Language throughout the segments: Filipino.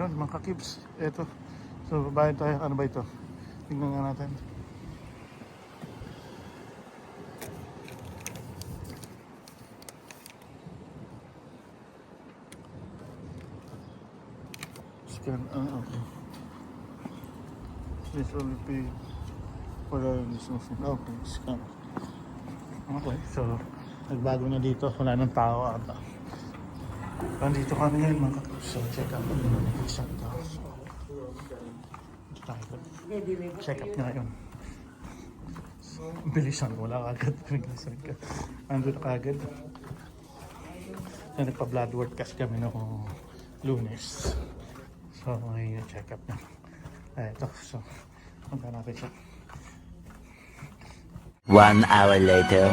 Yun, mga kakibs. Ito. So, babayad tayo. Ano ba ito? Tingnan nga natin. Scan. Ah, okay. Please only pay for the Okay, scan. Okay, so nagbago na dito. Wala nang tao ata. Nandito kami ngayon mga. So, check out yung isang tao. Check up na ngayon. Bilisan, wala kagad. Bilisan ka. Ando na kagad. Na nagpa-blood work kasi kami noong lunes. So, ngayon check up na. Ay, ito. So, punta natin siya. One hour later.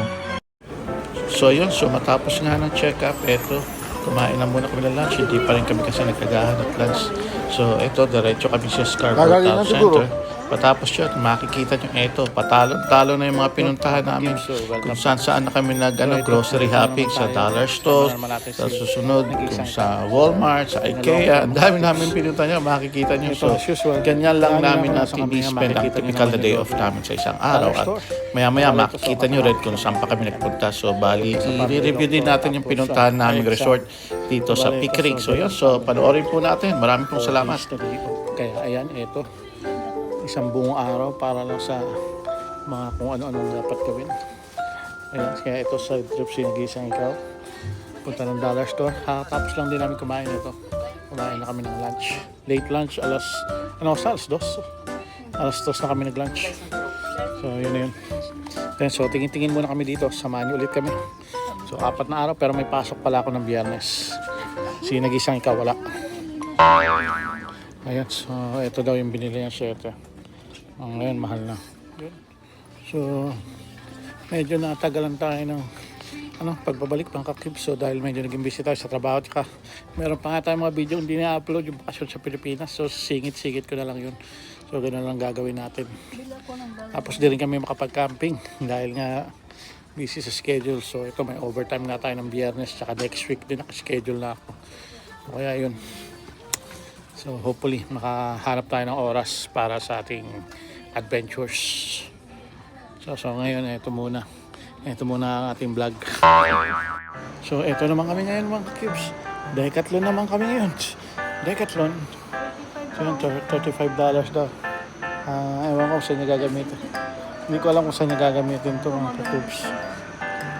So yun, so matapos nga ng check-up, eto, kumain na muna kami ng lunch, hindi pa rin kami kasi nagkagahan at lunch. So eto, diretso kami sa Scarborough Town. Center. Patapos yun, makikita nyo eto, patalo-talo na yung mga pinuntahan namin. Kung saan saan na kami nag ano, grocery hopping sa dollar store, sa susunod, kung sa Walmart, sa IKEA, ang dami namin pinuntahan nyo, makikita nyo. So, ganyan lang namin na tinispend ang typical na day off namin sa isang araw. At maya-maya makikita nyo rin kung saan pa kami nagpunta. So, bali, i-review din natin yung pinuntahan namin resort dito sa Creek. So, yun. So, panoorin po natin. Maraming pong salamat. Kaya ayan, ito. Isang buong araw para lang sa mga kung ano-ano dapat gawin. Ayan, kaya ito sa trip sinagisang ikaw. Punta ng dollar store. Ha, tapos lang din namin kumain ito. Kumain na kami ng lunch. Late lunch, alas, ano, sa alas dos. Alas dos na kami nag-lunch. So, yun na yun. Then, so, tingin-tingin muna kami dito. Samahan niyo ulit kami. So, apat na araw pero may pasok pala ako ng biyernes. Sinagisang ikaw, wala. Ayan, so ito daw yung binili niya swerte. Ang ngayon, mahal na. So, medyo natagalan tayo ng ano, pagbabalik pang kakib. So, dahil medyo naging busy tayo sa trabaho. Tsaka, meron pa nga tayong mga video hindi na-upload yung bakasyon sa Pilipinas. So, singit-singit ko na lang yun. So, ganoon lang gagawin natin. Tapos, di rin kami makapag-camping dahil nga busy sa schedule. So, ito may overtime nga tayo ng biyernes. Tsaka next week din nakaschedule na ako. So, kaya yun. So hopefully makahanap tayo ng oras para sa ating adventures. So, so ngayon ito muna. Ito muna ang ating vlog. So ito naman kami ngayon mga cubes. Decathlon naman kami ngayon. Decathlon. So yun, thir- $35 daw. Ah, ewan ko kung saan niya gagamitin. Hindi ko alam kung saan niya gagamitin to mga cubes.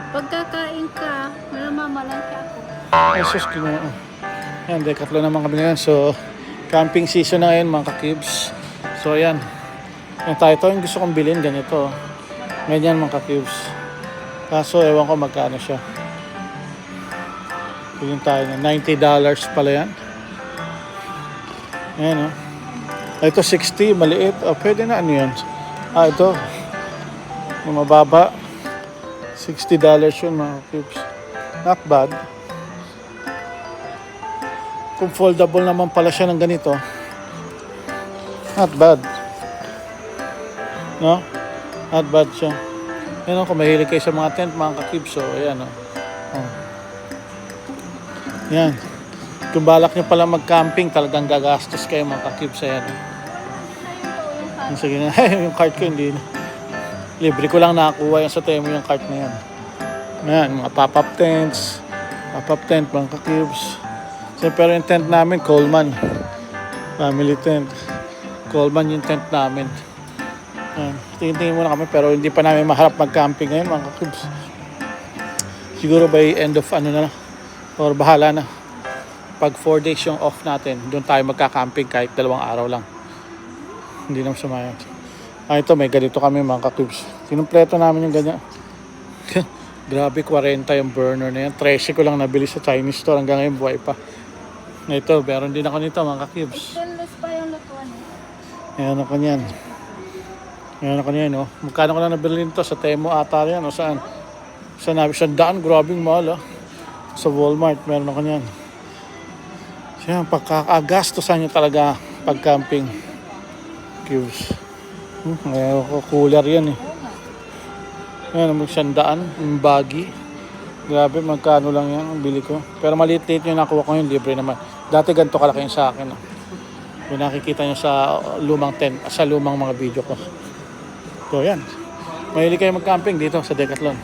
Pagkakain ka, malamamalan ka ako. Ay, sus, kinuha. Ayan, Decathlon naman kami ngayon. So, camping season na ngayon, mga ka-cubes. So, ayan. Yung tayo, yung gusto kong bilhin, ganito. Ganyan, mga ka-cubes. Kaso, ewan ko magkano siya. Bilhin tayo na $90 pala yan. Ayan, oh. Ito, 60, maliit. Oh, pwede na, ano yan? Ah, ito. Yung mababa. $60 yun, mga ka-cubes. Not bad kung foldable naman pala siya ng ganito not bad no? Not bad siya. Yan o, kung mahilig kayo sa mga tent mga kakib so ayan o. Oh. yan. Kung balak nyo pala mag camping talagang gagastos kayo mga kakib sa yan sige na. Yung cart ko hindi na. Libre ko lang nakakuha yan sa temo yung cart na yan. Yan mga pop-up tents. Pop-up tent mga kakibs So, pero yung tent namin, Coleman. Family tent. Coleman yung tent namin. Ayan. Tingin-tingin muna kami pero hindi pa namin maharap mag-camping ngayon mga kakibs. Siguro by end of ano na. Or bahala na. Pag 4 days yung off natin, doon tayo magka-camping kahit dalawang araw lang. Hindi naman sumayang. Ah, ito may ganito kami mga kakibs. Kinumpleto namin yung ganyan. Grabe, 40 yung burner na yan. 13 ko lang nabili sa Chinese store. Hanggang ngayon, buhay pa. Ito, meron din ako nito mga kakibs. Stainless pa yung lutuan eh. Ayan ako niyan. Ayan ako niyan, oh. Magkano ko na nabili nito? Sa Temo ata yan, o saan? Sa nabi, sa daan, grabing mahal, oh. Sa Walmart, meron ako niyan. So yan, pagkakagastosan nyo talaga pag camping. cubes. Hmm, ayaw ko cooler yan eh. Ayan, mag sandaan, yung baggy. Grabe, magkano lang yan ang bili ko. Pero maliit-liit yung nakuha ko yung libre naman. Dati ganito kalaki yung sa akin. Oh. Yung nakikita nyo sa lumang tent, sa lumang mga video ko. So yan. Mahilig kayo mag-camping dito sa Decathlon.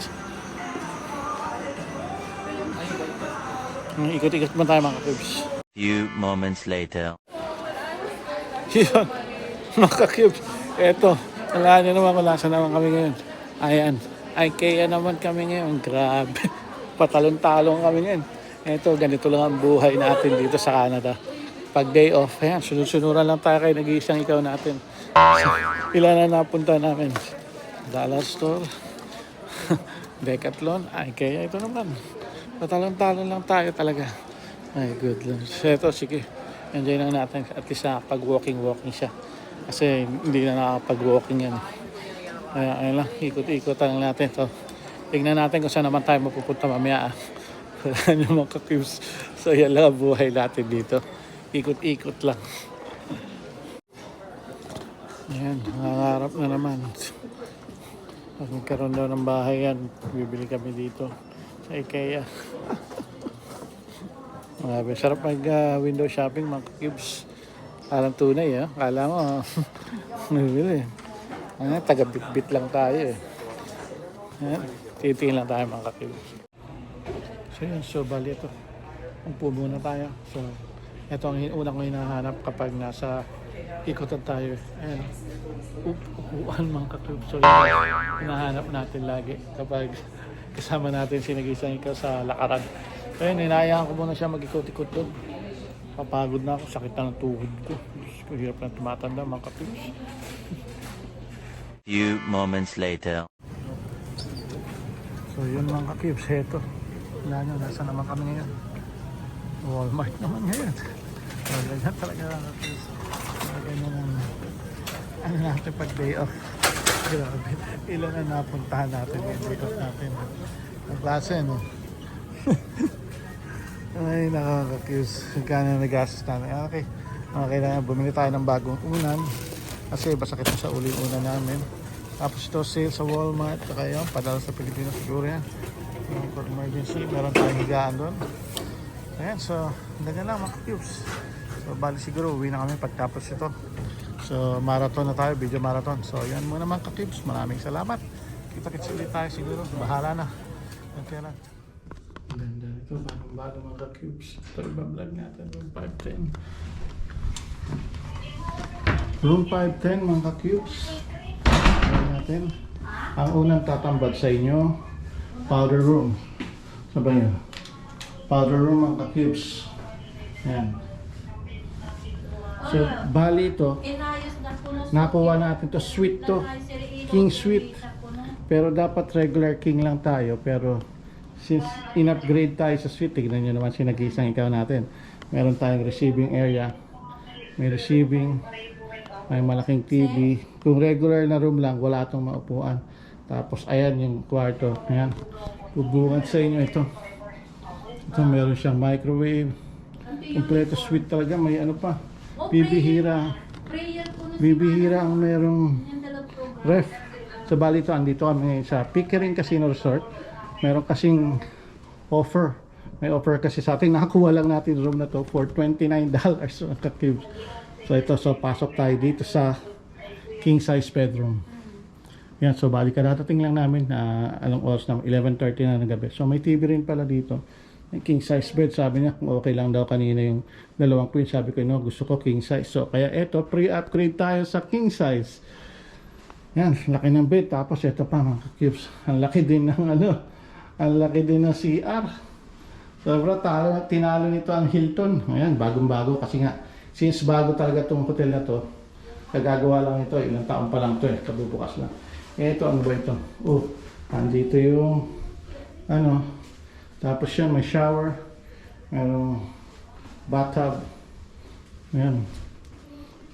Ikot-ikot mo tayo mga cubes. Few moments later. Yun, mga cubes. Eto, wala nyo naman kung nasa naman kami ngayon. Ayan, ay kaya naman kami ngayon. Grabe, patalon-talong kami ngayon. Eto, ganito lang ang buhay natin dito sa Canada. Pag day off, ayan, sunod-sunuran lang tayo kayo nag-iisang ikaw natin. Ilan na napunta namin? Dollar store, Decathlon, kaya ito naman. Patalon-talon lang tayo talaga. Ay, good lang. So, ito, sige. Enjoy lang natin. At least pag walking-walking siya. Kasi hindi na nakapag-walking yan. Kaya ayun lang, ikot-ikot lang natin to. Tignan natin kung saan naman tayo mapupunta mamaya. ah. Wala nyo mga cubes. So yan lang ang buhay natin dito. Ikot-ikot lang. Ayan, nangarap na naman. Pag nagkaroon daw ng bahay yan, bibili kami dito sa IKEA. Grabe, sarap mag ah, shopping mga cubes. Parang tunay ah. Kala mo, ah, nabili. Ano, taga-bit-bit lang tayo eh. Ayan, titingin lang tayo mga cubes. So yun, so bali ito. Upo muna tayo. So, ito ang unang ko hinahanap kapag nasa ikotan tayo. Ayan, up- upuan mga cubes. So hinahanap natin lagi kapag kasama natin si Nagisang ikaw sa lakaran. So yun, inayahan ko muna siya mag-ikot-ikot doon. Papagod na ako, sakit na ng tuhod ko. Diyos ko, hirap na tumatanda mga kapis. Few moments later. So yun mga kakibs, heto. Wala nyo, nasa naman kami ngayon. Walmart naman ngayon. So ganyan talaga mga kakibs. So ganyan ang ano natin pag day off. Grabe. Ilan na napuntahan natin yung day off natin. Ang klase, no? Ay, nakakakiyos. Kaya na nagastos namin. Ah, Okay. Okay, kailangan bumili tayo ng bagong unan. Kasi basakit na sa uli yung unan namin. Tapos ito sale sa Walmart. Saka yun, padala sa Pilipinas siguro yan. For emergency. Meron tayong higaan doon. Ayan, so, ganyan lang mga cubes. So, bali siguro uwi na kami pagtapos ito. So, marathon na tayo, video marathon. So, yan muna mga cubes. Maraming salamat. Kita-kits ulit tayo siguro. Bahala na. Okay lang. Ganda ito, bagong bago mga cubes. Ito iba-vlog natin, room 510. Room 510 mga cubes. Ayan natin. Ang unang tatambad sa inyo, powder room. Sabay nyo. Powder room mga cubes. Ayan. So, bali ito, nakuha natin to sweet to. King sweet. Pero dapat regular king lang tayo. Pero since in-upgrade tayo sa suite, tignan nyo naman sinagisang ikaw natin. Meron tayong receiving area. May receiving. May malaking TV. Kung regular na room lang, wala itong maupuan. Tapos ayan yung kwarto. Ayan. Bubungan sa inyo ito. Ito meron siyang microwave. Kompleto suite talaga. May ano pa. Bibihira. Prayer po na Bibihira ang merong ref. Sa bali ito, andito kami sa Pickering Casino Resort. Meron kasing offer. May offer kasi sa atin. Nakakuha lang natin room na to for $29 ang kakibs. So ito, so pasok tayo dito sa king size bedroom. Yan, so bali karatating lang namin na anong oras na 11.30 na ng gabi. So may TV rin pala dito. May king size bed, sabi niya kung okay lang daw kanina yung dalawang queen. Sabi ko, no, gusto ko king size. So kaya eto, pre-upgrade tayo sa king size. Yan, laki ng bed. Tapos ito pa mga cubes. Ang laki din ng ano, ang laki din ng CR. Sobra talo, tinalo nito ang Hilton. Ayan, bagong-bago kasi nga, since bago talaga itong hotel na to, kagagawa lang ito, ilang taon pa lang ito eh, kabubukas lang. Eh, ito, ano ba ito? Oh, andito yung, ano, tapos yan, may shower, merong bathtub, ayan.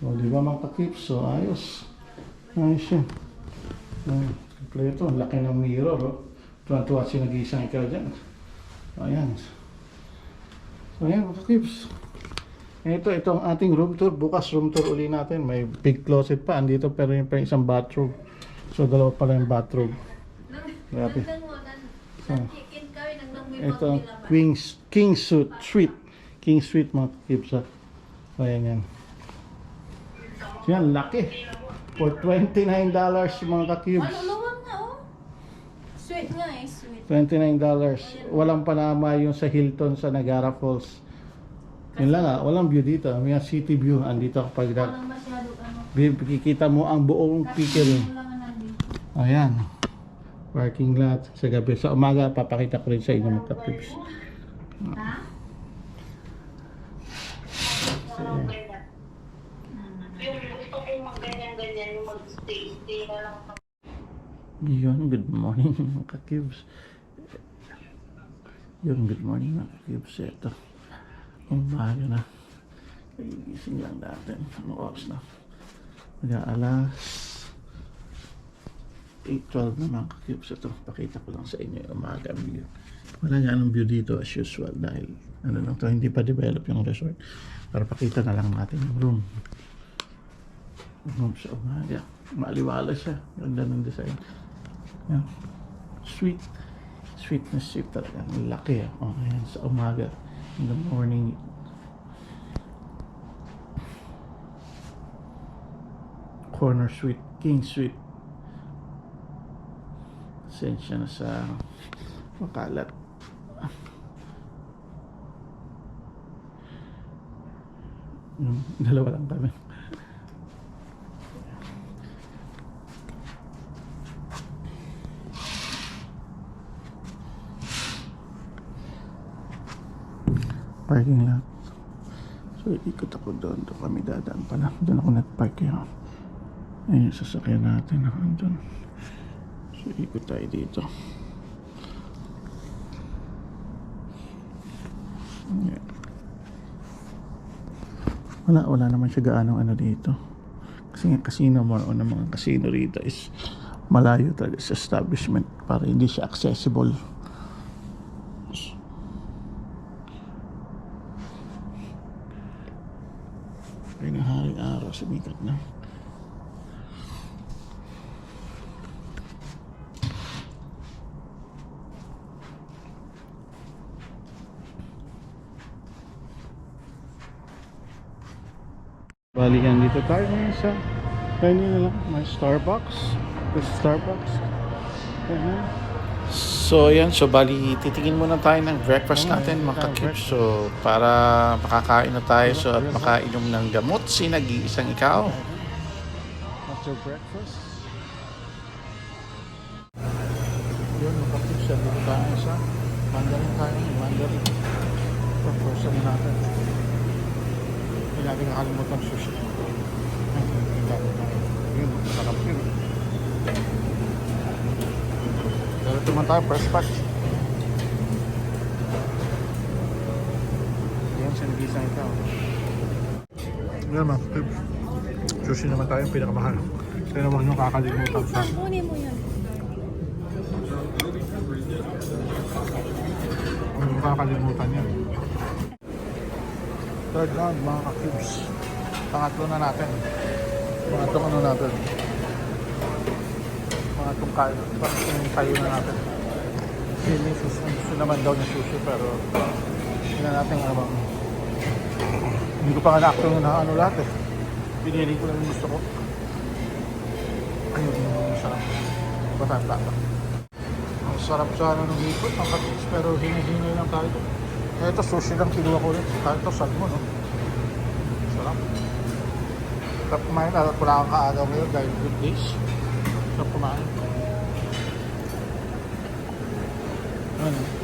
O, di ba mga kakips? So, ayos. Ayos yun. Ay, kompleto. Ang laki ng mirror, oh. Tuwan-tuwa si nag-iisang ikaw dyan. So, ayan. So, ayan, mga kips. Ito, itong ating room tour. Bukas room tour uli natin. May big closet pa. Andito pero yung pa isang bathroom. So, dalawa pala yung bathroom. Grabe. Nang Ito, nila. King, King Suite. Suite. King Suite mga kips ha. So, ayan yan. So, yan, laki. For $29 mga kakibs. Ano, luwag nga oh. Sweet nga eh, sweet. $29. Walang panama yung sa Hilton sa Niagara Falls. Yun lang ah, walang view dito. May city view. Andito kapag na, Walang masyado ano. kikita mo ang buong nga nandito. Ayan. Parking lot sa gabi. Sa umaga, papakita ko rin sa inyo mga na lang sa Yun, good morning mga kakibs. Yun, good morning mga kakibs. Ito, umaga na. Gigising lang natin. Ano oras na? Mag-aalas 8.12 na mga kakibs. Ito, pakita ko lang sa inyo yung umaga view. Wala nga anong view dito as usual dahil ano lang to, hindi pa develop yung resort. Para pakita na lang natin yung room. Room sa umaga. Maliwala siya. Ganda ng design. Yeah. Sweet. Sweet na sweet talaga. Ang laki ah. Oh, ayan, sa umaga. In the morning. Corner sweet. King sweet. Sensya na sa makalat. Dalawa lang kami. parking lot. So, ikot ako doon. Doon kami dadaan pala. Doon ako nag-park yun. Ayun, sasakyan natin. Doon. So, ikot tayo dito. Yeah. Wala, wala naman siya gaano ano dito. Kasi nga casino mo, o ng mga casino rito is malayo talaga sa establishment para hindi siya accessible. Ay na haring araw, sumikat na. Bali dito tayo ngayon sa venue na lang. May Starbucks. May Starbucks. Ayan. So yan, so bali titingin muna tayo ng breakfast natin mga kakip. So para makakain na tayo so at makainom ng gamot si nag-iisang ikaw. After breakfast. Yun, makapit siya. Dito tayo sa Mandarin tayo. Mandarin. Time natin. Natin nakalimutan sushi. Natin tayo. Yun, sarap yun. Pero tuman tayo, first batch. Yan, sinigisang ikaw. Yan, mga tips. Sushi naman tayo yung pinakamahal. Kaya huwag nyo kakalimutan sa Kunin mo yan. Huwag nyo kakalimutan yan. Third round mga ka-cubes. Pangatlo na natin. Pangatlong ano natin. Pangatlong kayo. Pangatlong kayo na natin. Feeling sushi. Gusto naman daw ng sushi pero hindi na natin ano bang hindi ko pa nga na-acto na ano lahat eh. Pinili ko lang yung gusto ko. Ayun yung sarap. Batan tata. Ang sarap sana ng hipot, ang kapits, pero hinihingi lang tayo. Ito, sushi lang kinuha ko rin. Ito, salmon, no? Sarap. Sarap kumain, at wala kang kaagaw ngayon dahil good days. Sarap kumain. Ano?